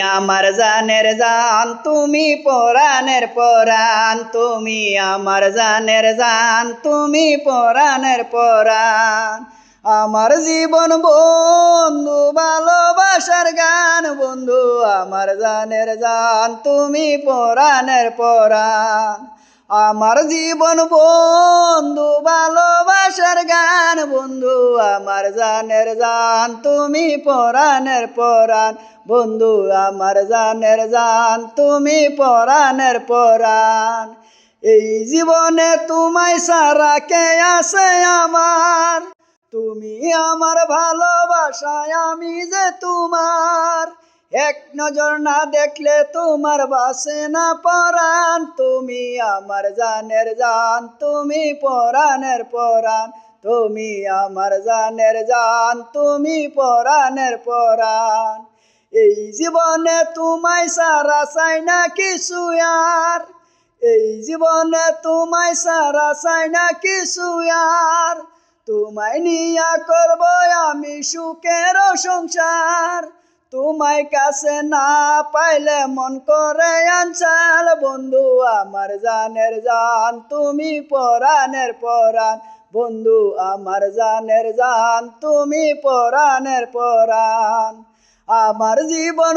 আমার জানের জান, তুমি পরাণের পরাণ, তুমি আমার জানের জান, তুমি পরাণের পরাণ। আমার জীবন বন্ধু, ভালোবাসার গান, বন্ধু, আমার জানের জান, তুমি পরাণের পরাণ। আমার জীবন বন্ধু আমার জানের জান, তুমি পরাণের পরাণ। বন্ধু, আমার জানের জান, তুমি পরাণের পরাণ। এই জীবনে তোমায় সারা কে আছে আমার? তুমি আমার ভালোবাসায় আমি যে তোমার? এক নজর না দেখলে তোমার বাসে না পরাণ। তুমি আমার জানের জান, তুমি পরাণের পরাণ। তুমি আমার জানের জান, তুমি পরাণের পরাণ। এই জীবনে তোমায় সারা চাই না কিছু আর। এই জীবনে তোমায় সারা চাই না কিছু আর। তোমায় নিয়া করব আমি সুখের সংসার। তোমায় কাছে না পাইলে মন করে আনসাল বন্ধু, আমার জানের জান, তুমি পরাণের পরাণ। বন্ধু আমার জানের জান তুমি পরাণের পরাণ। আমার জীবন